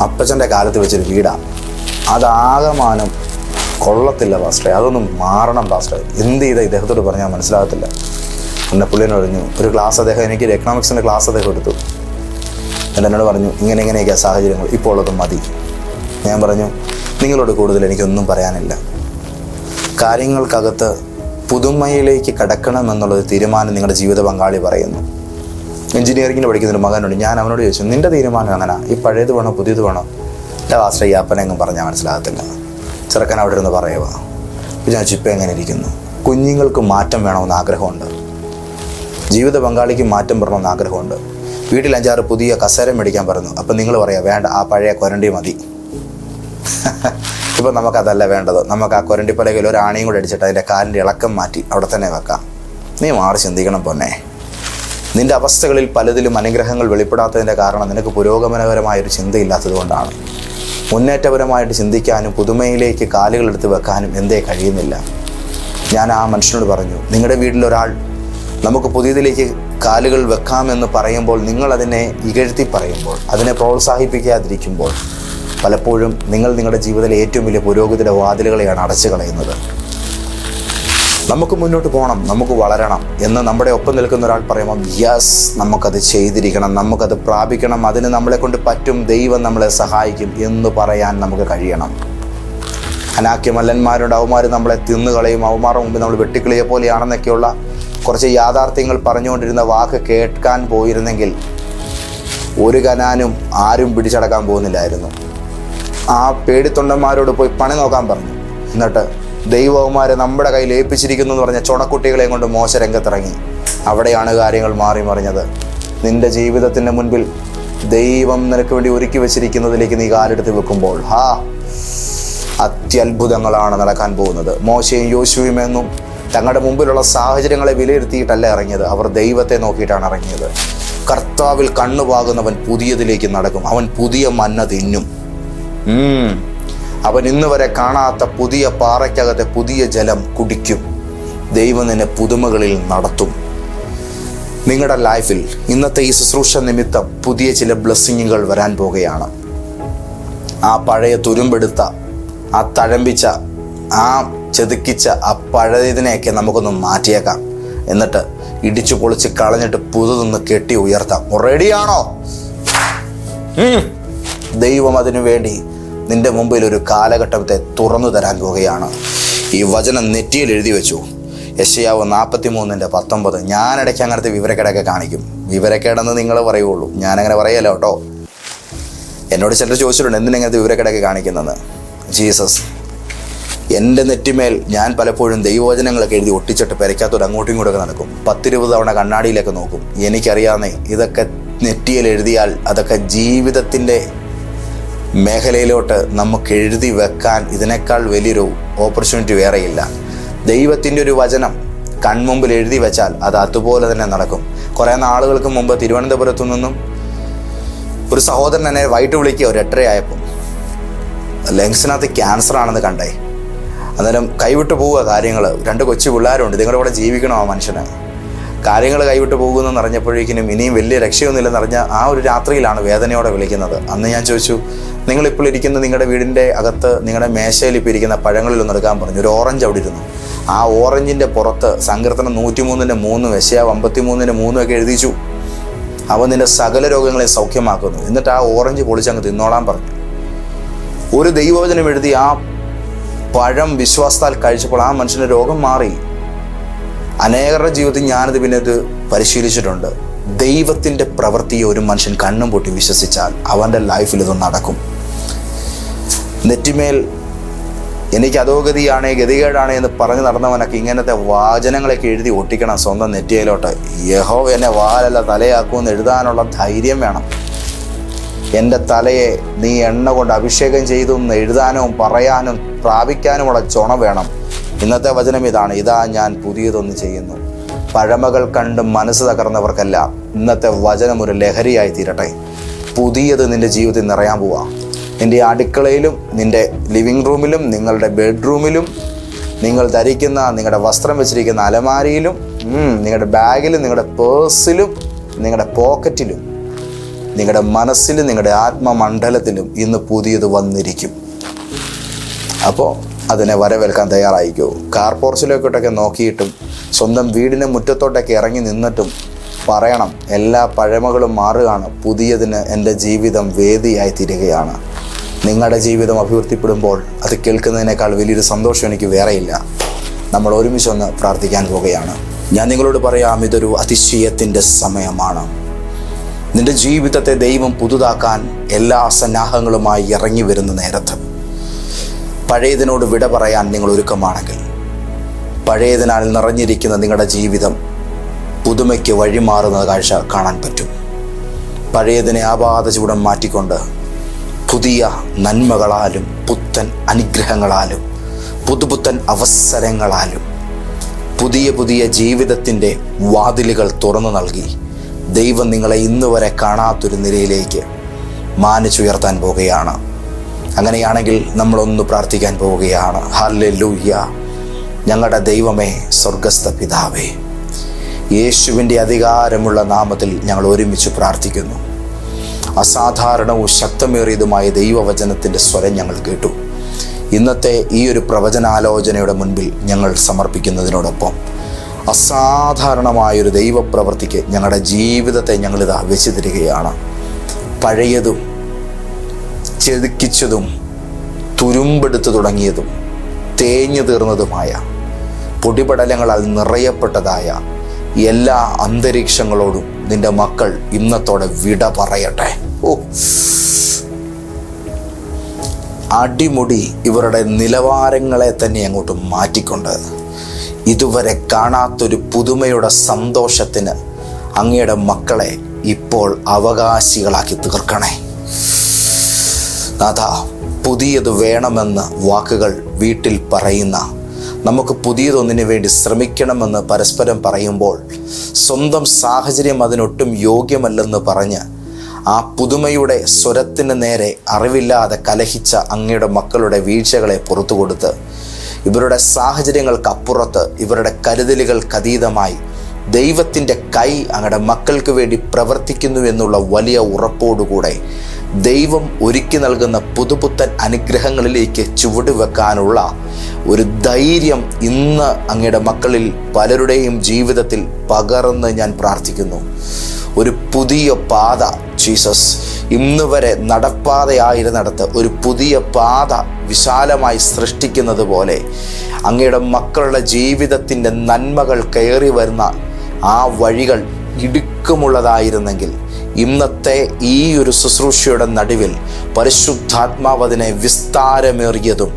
അപ്പച്ചന്റെ കാലത്ത് വെച്ചൊരു വീടാണ് അതാകമാനം കൊള്ളത്തില്ല ഫാസ്റ്റേ അതൊന്നും മാറണം ഫാസ്റ്റേ എന്ത് ചെയ്താൽ ഇദ്ദേഹത്തോട് പറഞ്ഞാൽ മനസ്സിലാകത്തില്ല. എന്നെ പുള്ളിനെ പറഞ്ഞു ഒരു ക്ലാസ് അദ്ദേഹം എനിക്ക് എക്കണോമിക്സിന്റെ ക്ലാസ് അദ്ദേഹം എടുത്തു. എന്നിട്ട് എന്നോട് പറഞ്ഞു ഇങ്ങനെ ഇങ്ങനെയൊക്കെയാണ് സാഹചര്യങ്ങൾ ഇപ്പോൾ ഉള്ളത് മതി. ഞാൻ പറഞ്ഞു നിങ്ങളോട് കൂടുതൽ എനിക്കൊന്നും പറയാനില്ല. കാര്യങ്ങൾക്കകത്ത് പുതുമയിലേക്ക് കടക്കണം കടക്കണമെന്നുള്ളൊരു തീരുമാനം നിങ്ങളുടെ ജീവിത പങ്കാളി പറയുന്നു. എഞ്ചിനീയറിംഗിന് പഠിക്കുന്ന ഒരു മകനുണ്ട്. ഞാൻ അവനോട് ചോദിച്ചു നിന്റെ തീരുമാനം അങ്ങനെ ഈ പഴയത് വേണോ പുതിയത് വേണോ? എന്റെ ആശ്രയ അപ്പനെങ്ങും പറഞ്ഞാൽ മനസ്സിലാകത്തില്ല. ചെറുക്കൻ അവിടെ ഇരുന്ന് പറയുക ഞാൻ ചിപ്പ എങ്ങനെ ഇരിക്കുന്നു. കുഞ്ഞുങ്ങൾക്ക് മാറ്റം വേണമെന്ന് ആഗ്രഹമുണ്ട്. ജീവിത പങ്കാളിക്ക് മാറ്റം വരണമെന്ന് ആഗ്രഹമുണ്ട്. വീട്ടിൽ അഞ്ചാറ് പുതിയ കസേര മേടിക്കാൻ പറഞ്ഞു അപ്പം നിങ്ങൾ പറയാം വേണ്ട ആ പഴയ കൊരണ്ടി മതി. ഇപ്പം നമുക്കതല്ല വേണ്ടത്. നമുക്ക് ആ കൊരണ്ടി പലകയിൽ ഒരു ആണിയും കൂടെ അടിച്ചിട്ട് അതിന്റെ കാലിന്റെ ഇളക്കം മാറ്റി അവിടെ തന്നെ വെക്കാം. നീ മാറി ചിന്തിക്കണം പൊന്നെ. നിന്റെ അവസ്ഥകളിൽ പലതിലും അനുഗ്രഹങ്ങൾ വെളിപ്പെടാത്തതിന്റെ കാരണം നിനക്ക് പുരോഗമനപരമായ ഒരു ചിന്തയില്ലാത്തത് കൊണ്ടാണ്. മുന്നേറ്റപരമായിട്ട് ചിന്തിക്കാനും പുതുമയിലേക്ക് കാലുകൾ എടുത്ത് വെക്കാനും എന്തേ കഴിയുന്നില്ല. ഞാൻ ആ മനുഷ്യനോട് പറഞ്ഞു നിങ്ങളുടെ വീട്ടിലൊരാൾ നമുക്ക് പുതിയതിലേക്ക് കാലുകൾ വെക്കാമെന്ന് പറയുമ്പോൾ നിങ്ങൾ അതിനെ ഇകഴ്ത്തി പറയുമ്പോൾ അതിനെ പ്രോത്സാഹിപ്പിക്കാതിരിക്കുമ്പോൾ പലപ്പോഴും നിങ്ങൾ നിങ്ങളുടെ ജീവിതത്തിലെ ഏറ്റവും വലിയ പുരോഗതിയുടെ വാതിലുകളെയാണ് അടച്ചു കളയുന്നത്. നമുക്ക് മുന്നോട്ട് പോകണം നമുക്ക് വളരണം എന്ന് നമ്മുടെ ഒപ്പം നിൽക്കുന്ന ഒരാൾ പറയുമ്പോൾ യെസ് നമുക്കത് ചെയ്തിരിക്കണം നമുക്കത് പ്രാപിക്കണം അതിന് നമ്മളെ കൊണ്ട് പറ്റും ദൈവം നമ്മളെ സഹായിക്കും എന്ന് പറയാൻ നമുക്ക് കഴിയണം. അനാക്യമല്ലന്മാരുണ്ട് അവന്മാർ നമ്മളെ തിന്നുകളയും അവന്മാരുടെ മുമ്പ് നമ്മൾ വെട്ടിക്കിളിയെ പോലെയാണെന്നൊക്കെയുള്ള കുറച്ച് യാഥാർത്ഥ്യങ്ങൾ പറഞ്ഞുകൊണ്ടിരുന്ന വാക്ക് കേൾക്കാൻ പോയിരുന്നെങ്കിൽ ഒരു കനാനും ആരും പിടിച്ചടക്കാൻ പോകുന്നില്ലായിരുന്നു. ആ പേടിത്തൊണ്ടന്മാരോട് പോയി പണി നോക്കാൻ പറഞ്ഞു. എന്നിട്ട് ദൈവവുമാരെ നമ്മുടെ കയ്യിൽ ഏൽപ്പിച്ചിരിക്കുന്നു എന്ന് പറഞ്ഞ ചുണക്കുട്ടികളെയും കൊണ്ട് മോശ രംഗത്തിറങ്ങി. അവിടെയാണ് കാര്യങ്ങൾ മാറി മറിഞ്ഞത്. നിന്റെ ജീവിതത്തിന്റെ മുൻപിൽ ദൈവം നിനക്ക് വേണ്ടി ഒരുക്കി വെച്ചിരിക്കുന്നതിലേക്ക് നീ കാലെടുത്ത് വെക്കുമ്പോൾ ഹാ അത്യത്ഭുതങ്ങളാണ് നടക്കാൻ പോകുന്നത്. മോശയും യോശുവും എന്നും തങ്ങളുടെ മുമ്പിലുള്ള സാഹചര്യങ്ങളെ വിലയിരുത്തിയിട്ടല്ല ഇറങ്ങിയത്. അവർ ദൈവത്തെ നോക്കിയിട്ടാണ് ഇറങ്ങിയത്. കർത്താവിൽ കണ്ണുപാകുന്നവൻ പുതിയതിലേക്ക് നടക്കും. അവൻ പുതിയ മന്ന തിന്നും. അവൻ ഇന്ന് വരെ കാണാത്ത പുതിയ പാറയ്ക്കകത്തെ പുതിയ ജലം കുടിക്കും. ദൈവം നിന്നെ പുതുമകളിൽ നടത്തും. നിങ്ങളുടെ ലൈഫിൽ ഇന്നത്തെ ഈ ശുശ്രൂഷ നിമിത്തം പുതിയ ചില ബ്ലെസ്സിങ്ങുകൾ വരാൻ പോകുകയാണ്. ആ പഴയ തുരുമ്പെടുത്ത ആ തഴമ്പിച്ച ആ ചെതുക്കിച്ച ആ പഴയതിനെയൊക്കെ നമുക്കൊന്ന് മാറ്റിയേക്കാം. എന്നിട്ട് ഇടിച്ചു പൊളിച്ച് കളഞ്ഞിട്ട് പുതുതൊന്ന് കെട്ടി ഉയർത്താം. റെഡിയാണോ. ദൈവം അതിനു വേണ്ടി നിന്റെ മുമ്പിൽ ഒരു കാലഘട്ടത്തെ തുറന്നു തരാൻ പോവുകയാണ്. ഈ വചനം നെറ്റിയിൽ എഴുതി വെച്ചു. യശയാവ് നാൽപ്പത്തി മൂന്നിന്റെ പത്തൊമ്പത്. ഞാനിടയ്ക്ക് അങ്ങനത്തെ വിവരക്കേടൊക്കെ കാണിക്കും. വിവരക്കേടെന്ന് നിങ്ങൾ പറയുള്ളൂ. ഞാനങ്ങനെ പറയല്ല കേട്ടോ. എന്നോട് ചിലർ ചോദിച്ചിട്ടുണ്ട് എന്തിനങ്ങനത്തെ വിവരക്കേടൊക്കെ കാണിക്കുന്നതെന്ന്? ജീസസ് എന്റെ നെറ്റിമേൽ ഞാൻ പലപ്പോഴും ദൈവവചനങ്ങളൊക്കെ എഴുതി ഒട്ടിച്ചിട്ട് പെരയ്ക്കാത്തോട് അങ്ങോട്ടും ഇങ്ങോട്ടൊക്കെ നടക്കും. പത്തിരുപത് തവണ കണ്ണാടിയിലൊക്കെ നോക്കും. എനിക്കറിയാമെന്നേ ഇതൊക്കെ നെറ്റിയിൽ എഴുതിയാൽ അതൊക്കെ ജീവിതത്തിന്റെ മേഖലയിലോട്ട് നമുക്ക് എഴുതി വെക്കാൻ ഇതിനേക്കാൾ വലിയൊരു ഓപ്പർച്യൂണിറ്റി വേറെയില്ല. ദൈവത്തിന്റെ ഒരു വചനം കൺമുമ്പിൽ എഴുതി വെച്ചാൽ അത് അതുപോലെ തന്നെ നടക്കും. കുറേ നാളുകൾക്ക് മുമ്പ് തിരുവനന്തപുരത്തു നിന്നും ഒരു സഹോദരൻ എന്നെ വൈകിട്ട് വിളിക്കുക ഒരു എട്ടരയായപ്പോൾ. ലങ്സിനകത്ത് ക്യാൻസർ ആണെന്ന് കണ്ടേ അന്നേരം കൈവിട്ട് പോവുക കാര്യങ്ങൾ രണ്ട് കൊച്ചു പിള്ളേരുണ്ട്. നിങ്ങളുടെ കൂടെ ജീവിക്കണം ആ മനുഷ്യന്? കാര്യങ്ങൾ കൈവിട്ട് പോകുമെന്ന് അറിഞ്ഞപ്പോഴേക്കിനും ഇനിയും വലിയ രക്ഷയൊന്നുമില്ലെന്ന് അറിഞ്ഞ ആ ഒരു രാത്രിയിലാണ് വേദനയോടെ വിളിക്കുന്നത്. അന്ന് ഞാൻ ചോദിച്ചു നിങ്ങളിപ്പോൾ ഇരിക്കുന്ന നിങ്ങളുടെ വീടിന്റെ അകത്ത് നിങ്ങളുടെ മേശയിൽ ഇപ്പോൾ ഇരിക്കുന്ന പഴങ്ങളിലൊന്നും എടുക്കാൻ പറഞ്ഞു. ഒരു ഓറഞ്ച് അവിടെ ഇരുന്നു. ആ ഓറഞ്ചിന്റെ പുറത്ത് സങ്കീർത്തനം നൂറ്റിമൂന്നിന്റെ മൂന്ന് യശയാവ് അമ്പത്തിമൂന്നിന്റെ മൂന്നും ഒക്കെ എഴുതിച്ചു. അവൻ നിന്റെ സകല രോഗങ്ങളെ സൗഖ്യമാക്കുന്നു. എന്നിട്ട് ആ ഓറഞ്ച് പൊളിച്ചങ്ങ് തിന്നോളാൻ പറഞ്ഞു. ഒരു ദൈവവചനം എഴുതി ആ പഴം വിശ്വാസത്താൽ കഴിച്ചപ്പോൾ ആ മനുഷ്യന്റെ രോഗം മാറി. അനേകരുടെ ജീവിതത്തിൽ ഞാനത് പിന്നെ ഇത് പരിശീലിച്ചിട്ടുണ്ട്. ദൈവത്തിന്റെ പ്രവൃത്തിയെ ഒരു മനുഷ്യൻ കണ്ണും പൊട്ടി വിശ്വസിച്ചാൽ അവന്റെ ലൈഫിൽ ഇത് നടക്കും. നെറ്റിമേൽ എനിക്ക് അധോഗതിയാണ് ഗതികേടാണ് എന്ന് പറഞ്ഞു നടന്നവനൊക്കെ ഇങ്ങനത്തെ വാചനങ്ങളൊക്കെ എഴുതി ഒട്ടിക്കണം സ്വന്തം നെറ്റിയിലോട്ട്. യഹോ എന്നെ വാലല്ല തലയാക്കുമെന്ന് എഴുതാനുള്ള ധൈര്യം വേണം. എന്റെ തലയെ നീ എണ്ണ കൊണ്ട് അഭിഷേകം ചെയ്തു എന്ന് എഴുതാനും പറയാനും പ്രാപിക്കാനുമുള്ള ചുണ വേണം. ഇന്നത്തെ വചനം ഇതാണ്. ഇതാ ഞാൻ പുതിയതൊന്ന് ചെയ്യുന്നു. പഴമകൾ കണ്ട് മനസ്സ് തകർന്നവർക്കെല്ലാം ഇന്നത്തെ വചനം ഒരു ലഹരിയായി തീരട്ടെ. പുതിയത് നിന്റെ ജീവിതത്തിൽ നിറയാൻ പോവാ. നിന്റെ അടുക്കളയിലും നിന്റെ ലിവിംഗ് റൂമിലും നിങ്ങളുടെ ബെഡ്റൂമിലും നിങ്ങൾ ധരിക്കുന്ന നിങ്ങളുടെ വസ്ത്രം വെച്ചിരിക്കുന്ന അലമാരിയിലും നിങ്ങളുടെ ബാഗിലും നിങ്ങളുടെ പേഴ്സിലും നിങ്ങളുടെ പോക്കറ്റിലും നിങ്ങളുടെ മനസ്സിലും നിങ്ങളുടെ ആത്മമണ്ഡലത്തിലും ഇന്ന് പുതിയത് വന്നിരിക്കും. അപ്പോൾ അതിനെ വരവേൽക്കാൻ തയ്യാറായിക്കോ കാർ പോർച്ചിലേക്കോട്ടൊക്കെ നോക്കിയിട്ടും സ്വന്തം വീടിന്റെ മുറ്റത്തോട്ടൊക്കെ ഇറങ്ങി നിന്നിട്ടും പറയണം എല്ലാ പഴമകളും മാറുകയാണ്. പുതിയതിന് എന്റെ ജീവിതം വേദിയായി തീരുകയാണ് നിങ്ങളുടെ ജീവിതം അഭിവൃദ്ധിപ്പെടുമ്പോൾ അത് കേൾക്കുന്നതിനേക്കാൾ വലിയൊരു സന്തോഷം എനിക്ക് വേറെയില്ല. നമ്മൾ ഒരുമിച്ച് ഒന്ന് പ്രാർത്ഥിക്കാൻ പോവുകയാണ്. ഞാൻ നിങ്ങളോട് പറയാം ഇതൊരു അതിശയത്തിന്റെ സമയമാണ്. നിന്റെ ജീവിതത്തെ ദൈവം പുതുതാക്കാൻ എല്ലാ സന്നാഹങ്ങളുമായി ഇറങ്ങി വരുന്ന നേരത്ത്. പഴയതിനോട് വിട പറയാൻ നിങ്ങൾ ഒരുക്കമാണെങ്കിൽ പഴയതിനാൽ നിറഞ്ഞിരിക്കുന്ന നിങ്ങളുടെ ജീവിതം പുതുമയ്ക്ക് വഴിമാറുന്ന കാഴ്ച കാണാൻ പറ്റും. പഴയതിനെ ആപാത ചൂടം മാറ്റിക്കൊണ്ട് പുതിയ നന്മകളാലും പുത്തൻ അനുഗ്രഹങ്ങളാലും പുതുപുത്തൻ അവസരങ്ങളാലും പുതിയ പുതിയ ജീവിതത്തിന്റെ വാതിലുകൾ തുറന്നു നൽകി ദൈവം നിങ്ങളെ ഇന്നുവരെ കാണാത്തൊരു നിലയിലേക്ക് മാനിച്ചുയർത്താൻ പോവുകയാണ് അങ്ങനെയാണെങ്കിൽ നമ്മളൊന്ന് പ്രാർത്ഥിക്കാൻ പോവുകയാണ്. ഹല്ലേലൂയ്യ. ഞങ്ങളുടെ ദൈവമേ സ്വർഗസ്ഥ പിതാവേ യേശുവിന്റെ അധികാരമുള്ള നാമത്തിൽ ഞങ്ങൾ ഒരുമിച്ച് പ്രാർത്ഥിക്കുന്നു. അസാധാരണവും ശക്തമേറിയതുമായ ദൈവവചനത്തിന്റെ സ്വരം ഞങ്ങൾ കേട്ടു. ഇന്നത്തെ ഈ ഒരു പ്രവചനാലോചനയുടെ മുൻപിൽ ഞങ്ങൾ സമർപ്പിക്കുന്നതിനോടൊപ്പം അസാധാരണമായൊരു ദൈവപ്രവൃത്തിക്ക് ഞങ്ങളുടെ ജീവിതത്തെ ഞങ്ങളിതാ വെച്ചു തരികയാണ്. പഴയതും ചെതുക്കിച്ചതും തുരുമ്പെടുത്തു തുടങ്ങിയതും തേഞ്ഞു തീർന്നതുമായ പൊടിപടലങ്ങളാൽ നിറയപ്പെട്ടതായ എല്ലാ അന്തരീക്ഷങ്ങളോടും നിന്റെ മക്കൾ ഇന്നത്തോടെ വിട പറയട്ടെ. ഓ. അടിമുടി ഇവരുടെ നിലവാരങ്ങളെ തന്നെ അങ്ങോട്ട് മാറ്റിക്കൊണ്ട് ഇതുവരെ കാണാത്തൊരു പുതുമയുടെ സന്തോഷത്തിന് അങ്ങയുടെ മക്കളെ ഇപ്പോൾ അവകാശികളാക്കി തീർക്കണേ. നാഥ പുതിയത് വേണമെന്ന് വാക്കുകൾ വീട്ടിൽ പറയുന്ന നമുക്ക് പുതിയതൊന്നിനു വേണ്ടി ശ്രമിക്കണമെന്ന് പരസ്പരം പറയുമ്പോൾ സ്വന്തം സാഹചര്യം അതിനൊട്ടും യോഗ്യമല്ലെന്ന് പറഞ്ഞ് ആ പുതുമയുടെ സ്വരത്തിന് നേരെ അറിവില്ലാതെ കലഹിച്ച അങ്ങയുടെ മക്കളുടെ വീഴ്ചകളെ പുറത്തു കൊടുത്ത് ഇവരുടെ സാഹചര്യങ്ങൾക്കപ്പുറത്ത് ഇവരുടെ കരുതലുകൾക്കതീതമായി ദൈവത്തിന്റെ കൈ അങ്ങയുടെ മക്കൾക്ക് വേണ്ടി പ്രവർത്തിക്കുന്നു എന്നുള്ള വലിയ ഉറപ്പോടുകൂടെ ദൈവം ഒരുക്കി നൽകുന്ന പുതുപുത്തൻ അനുഗ്രഹങ്ങളിലേക്ക് ചുവട് വെക്കാനുള്ള ഒരു ധൈര്യം ഇന്ന് അങ്ങയുടെ മക്കളിൽ പലരുടെയും ജീവിതത്തിൽ പകർന്ന് ഞാൻ പ്രാർത്ഥിക്കുന്നു. ഒരു പുതിയ പാത ജീസസ് ഇന്ന് വരെ നടപ്പാതയായിരുന്നിടത്ത് ഒരു പുതിയ പാത വിശാലമായി സൃഷ്ടിക്കുന്നത് പോലെ അങ്ങയുടെ മക്കളുടെ ജീവിതത്തിന്റെ നന്മകൾ കയറി വരുന്ന ആ വഴികൾ ഇടുക്കമുള്ളതായിരുന്നെങ്കിൽ ഇന്നത്തെ ഈ ഒരു ശുശ്രൂഷയുടെ നടുവിൽ പരിശുദ്ധാത്മാവ് അതിനെ വിസ്താരമേറിയതും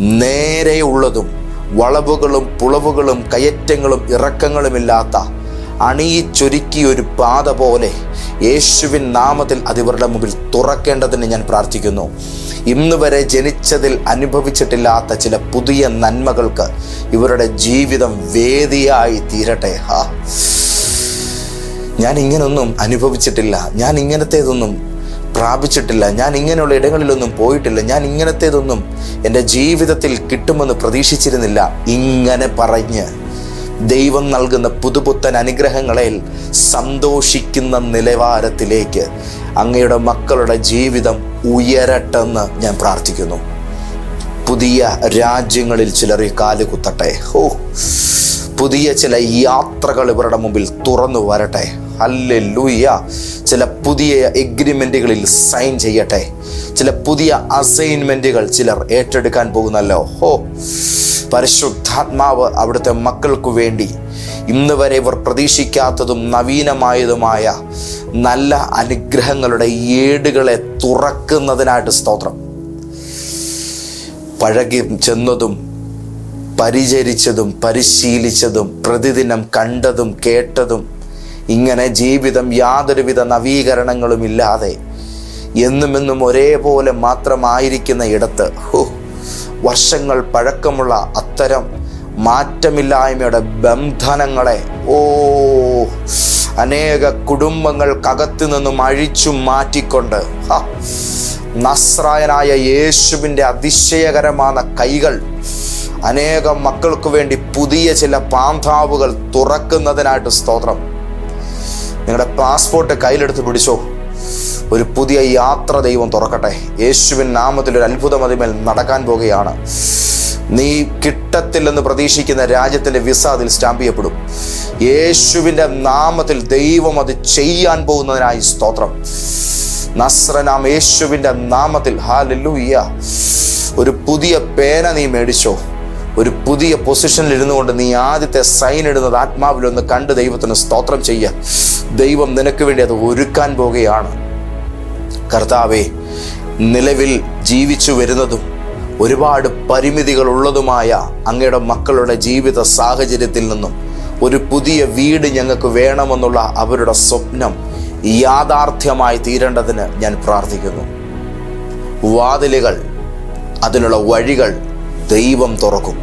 നേരെയുള്ളതും വളവുകളും പുളവുകളും കയറ്റങ്ങളും ഇറക്കങ്ങളുമില്ലാത്ത അണിയിച്ചൊരുക്കിയ ഒരു പാത പോലെ യേശുവിൻ നാമത്തിൽ അത് ഇവരുടെ മുമ്പിൽ തുറക്കേണ്ടതിന് ഞാൻ പ്രാർത്ഥിക്കുന്നു. ഇന്ന് വരെ ജനിച്ചതിൽ അനുഭവിച്ചിട്ടില്ലാത്ത ചില പുതിയ നന്മകൾക്ക് ഇവരുടെ ജീവിതം വേദിയായി തീരട്ടെ. ഹാ. ഞാൻ ഇങ്ങനൊന്നും അനുഭവിച്ചിട്ടില്ല. ഞാൻ ഇങ്ങനത്തേതൊന്നും പ്രാപിച്ചിട്ടില്ല. ഞാൻ ഇങ്ങനെയുള്ള ഇടങ്ങളിലൊന്നും പോയിട്ടില്ല. ഞാൻ ഇങ്ങനത്തേതൊന്നും എന്റെ ജീവിതത്തിൽ കിട്ടുമെന്ന് പ്രതീക്ഷിച്ചിരുന്നില്ല. ഇങ്ങനെ പറഞ്ഞ് ദൈവം നൽകുന്ന പുതുപുത്തൻ അനുഗ്രഹങ്ങളിൽ സന്തോഷിക്കുന്ന നിലവാരത്തിലേക്ക് അങ്ങയുടെ മക്കളുടെ ജീവിതം ഉയരട്ടെന്ന് ഞാൻ പ്രാർത്ഥിക്കുന്നു. പുതിയ രാജ്യങ്ങളിൽ ചിലർ ഈ കാൽ കുത്തട്ടെ. ഓ പുതിയ ചില യാത്രകൾ ഇവരുടെ മുമ്പിൽ തുറന്നു വരട്ടെ. അല്ലെ ചില പുതിയ എഗ്രിമെന്റുകളിൽ സൈൻ ചെയ്യട്ടെ. ചില പുതിയ അസൈൻമെന്റുകൾ ചിലർ ഏറ്റെടുക്കാൻ പോകുന്നല്ലോ. ഹോ. പരിശുദ്ധാത്മാവ് അവിടുത്തെ മക്കൾക്കു വേണ്ടി ഇന്ന് വരെ ഇവർ പ്രതീക്ഷിക്കാത്തതും നവീനമായതുമായ നല്ല അനുഗ്രഹങ്ങളുടെ ഏടുകളെ തുറക്കുന്നതിനായിട്ട് സ്തോത്രം. പഴകി ചെന്നതും പരിചരിച്ചതും പരിശീലിച്ചതും പ്രതിദിനം കണ്ടതും കേട്ടതും ഇങ്ങനെ ജീവിതം യാതൊരുവിധ നവീകരണങ്ങളും ഇല്ലാതെ എന്നും എന്നും ഒരേപോലെ മാത്രമായിരിക്കുന്ന ഇടത്ത് ഹോ വർഷങ്ങൾ പഴക്കമുള്ള അത്തരം മാറ്റമില്ലായ്മയുടെ ബന്ധനങ്ങളെ ഓ അനേക കുടുംബങ്ങൾക്കകത്തു നിന്നും അഴിച്ചു മാറ്റിക്കൊണ്ട് നസ്രായനായ യേശുവിന്റെ അതിശയകരമായ കൈകൾ അനേകം മക്കൾക്ക് വേണ്ടി പുതിയ ചില പാന്താവുകൾ തുറക്കുന്നതിനായിട്ട് സ്തോത്രം. നിങ്ങളുടെ പാസ്പോർട്ട് കയ്യിലെടുത്ത് പിടിച്ചോ. ഒരു പുതിയ യാത്ര ദൈവം തുറക്കട്ടെ. യേശുവിൻ നാമത്തിൽ ഒരു അത്ഭുതം അതിമേൽ നടക്കാൻ പോകുകയാണ്. നീ കിട്ടത്തില്ലെന്ന് പ്രതീക്ഷിക്കുന്ന രാജ്യത്തിന്റെ വിസ അതിൽ സ്റ്റാമ്പ് ചെയ്യപ്പെടും. യേശുവിന്റെ നാമത്തിൽ ദൈവം അത് ചെയ്യാൻ പോകുന്നതിനായി സ്തോത്രം. നസ്രനാം യേശുവിന്റെ നാമത്തിൽ ഹാലൂയ്യ ഒരു പുതിയ പേന നീ മേടിച്ചോ. ഒരു പുതിയ പൊസിഷനിൽ ഇരുന്നു കൊണ്ട് നീ ആദ്യത്തെ സൈൻ ഇടുന്നത് ആത്മാവിലൊന്ന് കണ്ട് ദൈവത്തിന് സ്തോത്രം ചെയ്യുക ദൈവം നിനക്ക് വേണ്ടി അത് ഒരുക്കാൻ പോകുകയാണ് കർത്താവെ നിലവിൽ ജീവിച്ചു വരുന്നതും ഒരുപാട് പരിമിതികൾ ഉള്ളതുമായ അങ്ങയുടെ മക്കളുടെ ജീവിത സാഹചര്യത്തിൽ നിന്നും ഒരു പുതിയ വീട് ഞങ്ങൾക്ക് വേണമെന്നുള്ള അവരുടെ സ്വപ്നം യാഥാർത്ഥ്യമായി തീരേണ്ടതിന് ഞാൻ പ്രാർത്ഥിക്കുന്നു. വാതിലുകൾ അതിനുള്ള വഴികൾ ദൈവം തുറക്കും.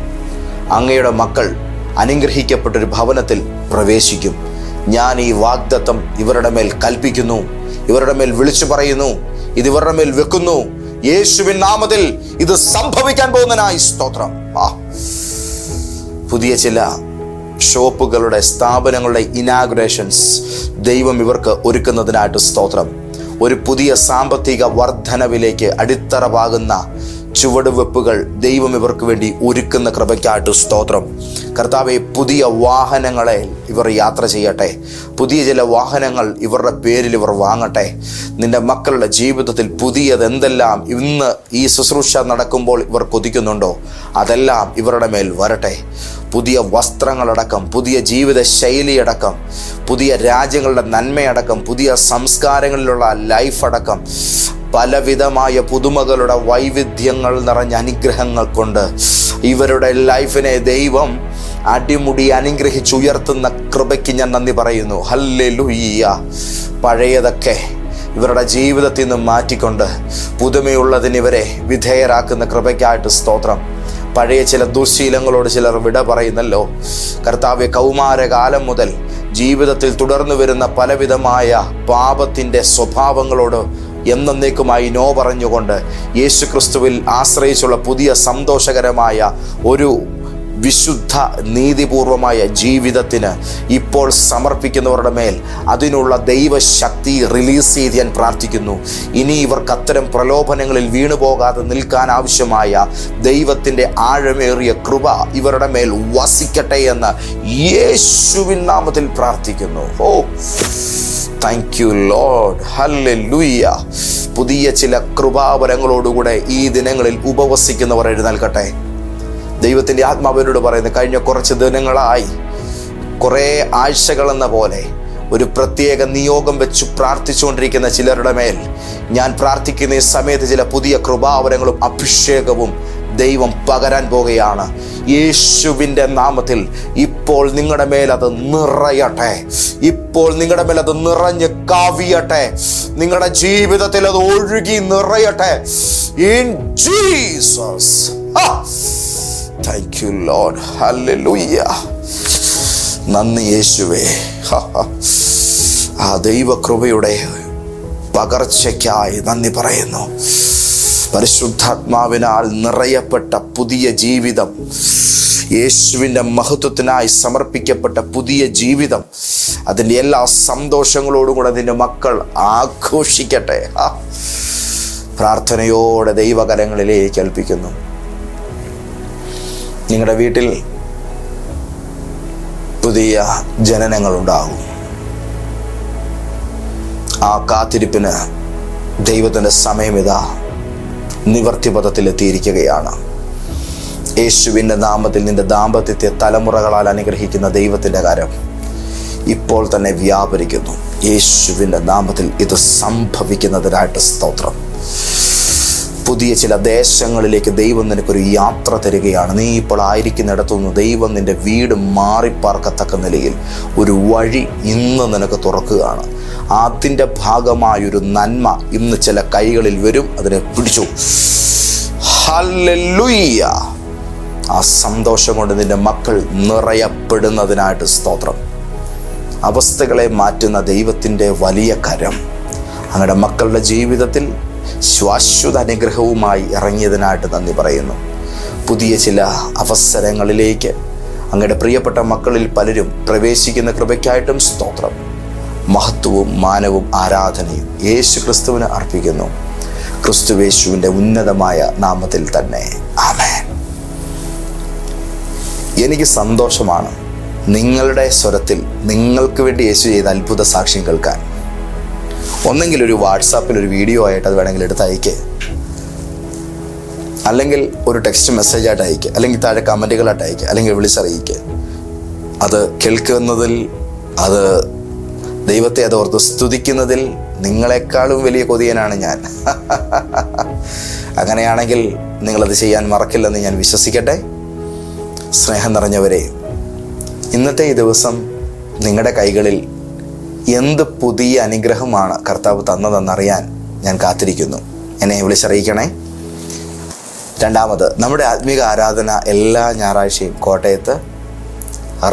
അങ്ങയുടെ മക്കൾ അനുഗ്രഹിക്കപ്പെട്ടൊരു ഭവനത്തിൽ പ്രവേശിക്കും. ഞാൻ ഈ വാഗ്ദത്തം ഇവരുടെ മേൽ കൽപ്പിക്കുന്നു. ഇവരുടെ മേൽ വിളിച്ചു പറയുന്നു. ഇത് ഇവരുടെ മേൽ വെക്കുന്നു. യേശുവിൻ നാമത്തിൽ ഇത് സംഭവിക്കാൻ പോകുന്നതിനായി സ്തോത്രം. പുതിയ ചില ഷോപ്പുകളുടെ സ്ഥാപനങ്ങളുടെ ഇനാഗുറേഷൻസ് ദൈവം ഇവർക്ക് ഒരുക്കുന്നതിനായിട്ട് സ്തോത്രം. ഒരു പുതിയ സാമ്പത്തിക വർധനവിലേക്ക് അടിത്തറവാകുന്ന ചുവടുവെപ്പുകൾ ദൈവം ഇവർക്ക് വേണ്ടി ഒരുക്കുന്ന കൃപയ്ക്കായിട്ട് സ്തോത്രം. കർത്താവെ പുതിയ വാഹനങ്ങളെ ഇവർ യാത്ര ചെയ്യട്ടെ. പുതിയ ചില വാഹനങ്ങൾ ഇവരുടെ പേരിൽ ഇവർ വാങ്ങട്ടെ. നിന്റെ മക്കളുടെ ജീവിതത്തിൽ പുതിയതെന്തെല്ലാം ഇന്ന് ഈ ശുശ്രൂഷ നടക്കുമ്പോൾ ഇവർ കൊതിക്കുന്നുണ്ടോ? അതെല്ലാം ഇവരുടെ മേൽ വരട്ടെ. പുതിയ വസ്ത്രങ്ങളടക്കം പുതിയ ജീവിത ശൈലിയടക്കം പുതിയ രാജ്യങ്ങളുടെ നന്മയടക്കം പുതിയ സംസ്കാരങ്ങളിലുള്ള ലൈഫ് അടക്കം പലവിധമായ പുതുമകളുടെ വൈവിധ്യങ്ങൾ നിറഞ്ഞ അനുഗ്രഹങ്ങൾ കൊണ്ട് ഇവരുടെ ലൈഫിനെ ദൈവം അടിമുടി അനുഗ്രഹിച്ചുയർത്തുന്ന കൃപയ്ക്ക് ഞാൻ നന്ദി പറയുന്നു. ഹല്ലേ ലുയ്യ പഴയതൊക്കെ ഇവരുടെ ജീവിതത്തിൽ നിന്നും മാറ്റിക്കൊണ്ട് പുതുമയുള്ളതിന് ഇവരെ വിധേയരാക്കുന്ന കൃപയ്ക്കായിട്ട് സ്തോത്രം. പഴയ ചില ദുശീലങ്ങളോട് ചിലർ വിട പറയുന്നല്ലോ. കർത്താവ്യ കൗമാരകാലം മുതൽ ജീവിതത്തിൽ തുടർന്നു വരുന്ന പലവിധമായ പാപത്തിന്റെ സ്വഭാവങ്ങളോട് എന്നേക്കുമായി നോ പറഞ്ഞുകൊണ്ട് യേശു ക്രിസ്തുവിൽ ആശ്രയിച്ചുള്ള പുതിയ സന്തോഷകരമായ ഒരു വിശുദ്ധ നീതിപൂർവമായ ജീവിതത്തിന് ഇപ്പോൾ സമർപ്പിക്കുന്നവരുടെ മേൽ അതിനുള്ള ദൈവശക്തി റിലീസ് ചെയ്ത് ഞാൻ പ്രാർത്ഥിക്കുന്നു. ഇനി ഇവർക്ക് അത്തരം പ്രലോഭനങ്ങളിൽ വീണു പോകാതെ നിൽക്കാൻ ആവശ്യമായ ദൈവത്തിന്റെ ആഴമേറിയ കൃപ ഇവരുടെ മേൽ വസിക്കട്ടെ എന്ന് യേശുവിൻ നാമത്തിൽ പ്രാർത്ഥിക്കുന്നു. ഓ. താങ്ക് യു ലോഡ് ഹല്ലുയ്യ പുതിയ ചില കൃപാവരങ്ങളോടുകൂടെ ഈ ദിനങ്ങളിൽ ഉപവസിക്കുന്നവർ എഴുന്നേൽക്കട്ടെ. ദൈവത്തിന്റെ ആത്മാവരോട് പറയുന്നത് കഴിഞ്ഞ കുറച്ച് ദിനങ്ങളായി കുറേ ആഴ്ചകളെന്ന പോലെ ഒരു പ്രത്യേക നിയോഗം വെച്ച് പ്രാർത്ഥിച്ചുകൊണ്ടിരിക്കുന്ന ചിലരുടെ മേൽ ഞാൻ പ്രാർത്ഥിക്കുന്ന ഈ സമയത്ത് ചില പുതിയ കൃപാവരങ്ങളും അഭിഷേകവും ദൈവം പകരാൻ പോകുകയാണ് യേശുവിന്റെ നാമത്തിൽ ഇപ്പോൾ നിങ്ങളുടെ മേൽ അത് നിറയട്ടെ. ഇപ്പോൾ നിങ്ങളുടെ മേൽ അത് നിറഞ്ഞ് കാവിയട്ടെ. നിങ്ങളുടെ ജീവിതത്തിൽ അത് ഒഴുകി നിറയട്ടെ. In Jesus thank you lord hallelujah നന്ദി യേശുവേ. ആ ദൈവകൃപയുടെ പകർച്ചയ്ക്കായി നന്ദി പറയുന്നു. പരിശുദ്ധാത്മാവിനാൽ നിറയപ്പെട്ട പുതിയ ജീവിതം. യേശുവിന്റെ മഹത്വത്തിനായി സമർപ്പിക്കപ്പെട്ട പുതിയ ജീവിതം. അതിന്റെ എല്ലാ സന്തോഷങ്ങളോടും കൂടെ അതിന്റെ മക്കൾ ആഘോഷിക്കട്ടെ. പ്രാർത്ഥനയോടെ ദൈവകരങ്ങളിലേക്ക് ഏൽപ്പിക്കുന്നു. നിങ്ങളുടെ വീട്ടിൽ പുതിയ ജനനങ്ങളുണ്ടാകും. ആ കാത്തിരിപ്പിന് ദൈവത്തിന്റെ സമയമിതാ നിവർത്തിപഥത്തിൽ എത്തിയിരിക്കുകയാണ് യേശുവിന്റെ നാമത്തിൽ നിന്റെ ദാമ്പത്യത്തെ തലമുറകളാൽ അനുഗ്രഹിക്കുന്ന ദൈവത്തിന്റെ കാര്യം ഇപ്പോൾ തന്നെ വ്യാപരിക്കുന്നു. യേശുവിന്റെ നാമത്തിൽ ഇത് സംഭവിക്കുന്നതിനായിട്ട് സ്തോത്രം. പുതിയ ചില ദേശങ്ങളിലേക്ക് ദൈവം നിനക്കൊരു യാത്ര തരികയാണ്. നീ ഇപ്പോൾ ആയിരിക്കുന്നിടത്തുനിന്ന് ദൈവം നിന്റെ വീട് മാറിപ്പാർക്കത്തക്ക നിലയിൽ ഒരു വഴി ഇന്ന് നിനക്ക് തുറക്കുകയാണ്. അതിന്റെ ഭാഗമായൊരു നന്മ ഇന്ന് ചില കൈകളിൽ വരും. അതിനെ പിടിച്ചു. ആ സന്തോഷം കൊണ്ട് നിന്റെ മക്കൾ നിറയപ്പെടുന്നതിനായിട്ട് സ്തോത്രം. അവസ്ഥകളെ മാറ്റുന്ന ദൈവത്തിന്റെ വലിയ കരം. അങ്ങയുടെ മക്കളുടെ ജീവിതത്തിൽ ശാശ്വത അനുഗ്രഹവുമായി ഇറങ്ങിയതിനായിട്ട് നന്ദി പറയുന്നു. പുതിയ ചില അവസരങ്ങളിലേക്ക് അങ്ങയുടെ പ്രിയപ്പെട്ട മക്കളിൽ പലരും പ്രവേശിക്കുന്ന കൃപയ്ക്കായിട്ടും സ്തോത്രം. മഹത്വവും മാനവും ആരാധനയും യേശു ക്രിസ്തുവിന് അർപ്പിക്കുന്നു. ക്രിസ്തുവേശുവിന്റെ ഉന്നതമായ നാമത്തിൽ തന്നെ. ആമേ എനിക്ക് സന്തോഷമാണ് നിങ്ങളുടെ സ്വരത്തിൽ നിങ്ങൾക്ക് വേണ്ടി യേശു ചെയ്ത അത്ഭുത സാക്ഷ്യം കേൾക്കാൻ. ഒന്നെങ്കിൽ ഒരു വാട്സാപ്പിൽ ഒരു വീഡിയോ ആയിട്ട് അത് വേണമെങ്കിൽ എടുത്ത് അയക്കേ. അല്ലെങ്കിൽ ഒരു ടെക്സ്റ്റ് മെസ്സേജ് ആയിട്ട് അയക്കുക അല്ലെങ്കിൽ താഴെ കമന്റുകളായിട്ട് അയക്കുക അല്ലെങ്കിൽ വിളിച്ചറിയിക്കുക അത് കേൾക്കുന്നതിൽ അത് ദൈവത്തെ അത് ഓർത്ത് സ്തുതിക്കുന്നതിൽ നിങ്ങളെക്കാളും വലിയ കൊതിയനാണ് ഞാൻ. അങ്ങനെയാണെങ്കിൽ നിങ്ങളത് ചെയ്യാൻ മറക്കില്ലെന്ന് ഞാൻ വിശ്വസിക്കട്ടെ. സ്നേഹം നിറഞ്ഞവരെ ഇന്നത്തെ ഈ ദിവസം നിങ്ങളുടെ കൈകളിൽ എന്ത് പുതിയ അനുഗ്രഹമാണ് കർത്താവ് തന്നതെന്നറിയാൻ ഞാൻ കാത്തിരിക്കുന്നു. എന്നെ വിളിച്ചറിയിക്കണേ. രണ്ടാമത് നമ്മുടെ ആത്മീക ആരാധന എല്ലാ ഞായറാഴ്ചയും കോട്ടയത്ത്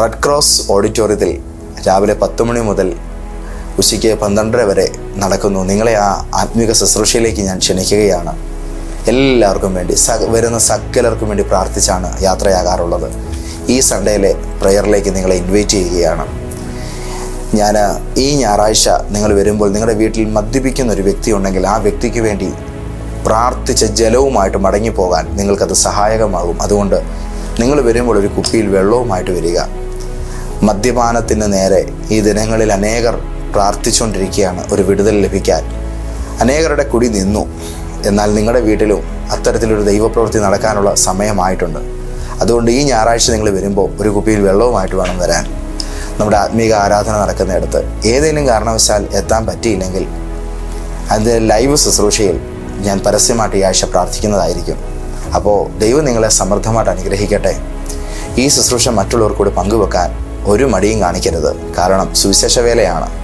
റെഡ് ക്രോസ് ഓഡിറ്റോറിയത്തിൽ രാവിലെ പത്ത് മണി മുതൽ ഉച്ചയ്ക്ക് പന്ത്രണ്ടര വരെ നടക്കുന്നു. നിങ്ങളെ ആ ആത്മീക ശുശ്രൂഷയിലേക്ക് ഞാൻ ക്ഷണിക്കുകയാണ്. എല്ലാവർക്കും വേണ്ടി സ വരുന്ന സകലർക്കും വേണ്ടി പ്രാർത്ഥിച്ചാണ് യാത്രയാകാറുള്ളത്. ഈ സൺഡേയിലെ പ്രെയറിലേക്ക് നിങ്ങളെ ഇൻവൈറ്റ് ചെയ്യുകയാണ്. ഞാൻ ഈ ഞായറാഴ്ച നിങ്ങൾ വരുമ്പോൾ നിങ്ങളുടെ വീട്ടിൽ മദ്യപിക്കുന്ന ഒരു വ്യക്തി ഉണ്ടെങ്കിൽ ആ വ്യക്തിക്ക് വേണ്ടി പ്രാർത്ഥിച്ച ജലവുമായിട്ട് മടങ്ങി മടങ്ങിപ്പോകാൻ നിങ്ങൾക്കത് സഹായകമാകും. അതുകൊണ്ട് നിങ്ങൾ വരുമ്പോൾ ഒരു കുപ്പിയിൽ വെള്ളവുമായിട്ട് വരിക. മദ്യപാനത്തിന് നേരെ ഈ ദിനങ്ങളിൽ അനേകർ പ്രാർത്ഥിച്ചുകൊണ്ടിരിക്കുകയാണ് ഒരു വിടുതൽ ലഭിക്കാൻ. അനേകരുടെ കുടി നിന്നു. എന്നാൽ നിങ്ങളുടെ വീട്ടിലും അത്തരത്തിലൊരു ദൈവപ്രവൃത്തി നടക്കാനുള്ള സമയമായിട്ടുണ്ട്. അതുകൊണ്ട് ഈ ഞായറാഴ്ച നിങ്ങൾ വരുമ്പോൾ ഒരു കുപ്പിയിൽ വെള്ളവുമായിട്ട് വേണം വരാൻ. നമ്മുടെ ആത്മീക ആരാധന നടക്കുന്നിടത്ത് ഏതെങ്കിലും കാരണവശാൽ എത്താൻ പറ്റിയില്ലെങ്കിൽ അതിന്റെ ലൈവ് ശുശ്രൂഷയിൽ ഞാൻ പരസ്യമായിട്ട് ഈ ആഴ്ച പ്രാർത്ഥിക്കുന്നതായിരിക്കും. അപ്പോൾ ദൈവം നിങ്ങളെ സമൃദ്ധമായിട്ട് അനുഗ്രഹിക്കട്ടെ. ഈ ശുശ്രൂഷ മറ്റുള്ളവർ കൂടി പങ്കുവെക്കാൻ ഒരു മടിയും കാണിക്കരുത്. കാരണം സുവിശേഷ വേലയാണ്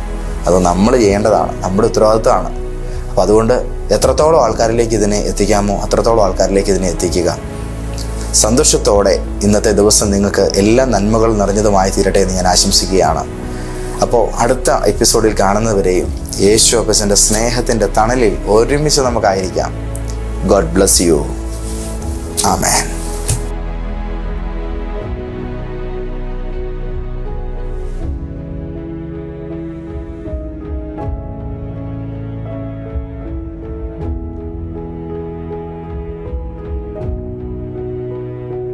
അത് നമ്മൾ ചെയ്യേണ്ടതാണ് നമ്മുടെ ഉത്തരവാദിത്തമാണ് അപ്പോൾ അതുകൊണ്ട് എത്രത്തോളം ആൾക്കാരിലേക്ക് ഇതിനെ എത്തിക്കാമോ അത്രത്തോളം ആൾക്കാരിലേക്ക് ഇതിനെ എത്തിക്കുക. സന്തോഷത്തോടെ ഇന്നത്തെ ദിവസം നിങ്ങൾക്ക് എല്ലാ നന്മകളും നിറഞ്ഞതുമായി തീരട്ടെ എന്ന് ഞാൻ ആശംസിക്കുകയാണ്. അപ്പോൾ അടുത്ത എപ്പിസോഡിൽ കാണുന്നവരെയും യേശു അപ്പച്ചന്റെ സ്നേഹത്തിന്റെ തണലിൽ ഒരുമിച്ച് നമുക്കായിരിക്കാം. God bless you. ആമേൻ.